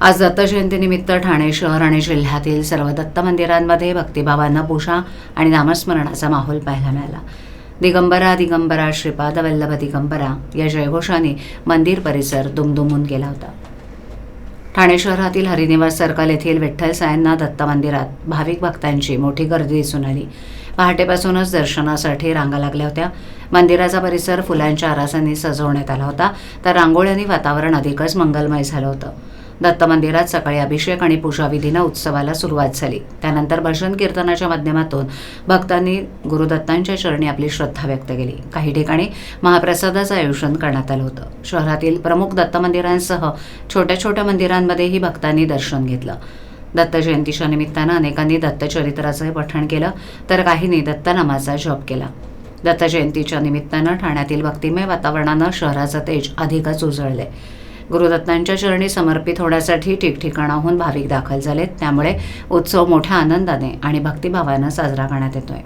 आज दत्त जयंतीनिमित्त ठाणे शहर आणि जिल्ह्यातील सर्व दत्त मंदिरांमध्ये भक्तिभावांना पूजा आणि नामस्मरणाचा माहोल पाहायला मिळाला. दिगंबरा दिगंबरा श्रीपाद वल्लभ दिगंबरा या जयघोषाने मंदिर परिसर दुमदुमून गेला होता. ठाणे शहरातील हरिनिवास सर्कल येथील विठ्ठल सायंनाथ दत्त मंदिरात भाविक भक्तांची मोठी गर्दी दिसून आली. पहाटेपासूनच दर्शनासाठी रांगा लागल्या होत्या. मंदिराचा परिसर फुलांच्या आरासांनी सजवण्यात आला होता. तर रांगोळ्यांनी वातावरण अधिकच मंगलमय झालं होतं. दत्त मंदिरात सकाळी अभिषेक आणि पूजाविधीनं उत्सवाला सुरुवात झाली. त्यानंतर भजन कीर्तनाच्या माध्यमातून भक्तांनी गुरुदत्तांच्या चरणी आपली श्रद्धा व्यक्त केली. काही ठिकाणी महाप्रसादाचं आयोजन करण्यात आलं होतं. शहरातील प्रमुख दत्त मंदिरांसह छोट्या छोट्या मंदिरांमध्येही भक्तांनी दर्शन घेतलं. दत्त जयंतीच्या निमित्तानं अनेकांनी दत्तचरित्राचं पठण केलं तर काहींनी दत्तनामाचा जप केला. दत्त जयंतीच्या निमित्तानं ठाण्यातील भक्तिमय वातावरणानं शहराचं तेज अधिकच उजळले गुरुदत्तांच्या चरणी समर्पित होण्यासाठी ठिकठिकाणाहून भाविक दाखल झालेत. त्यामुळे उत्सव मोठ्या आनंदाने आणि भक्तिभावानं साजरा करण्यात येतोय.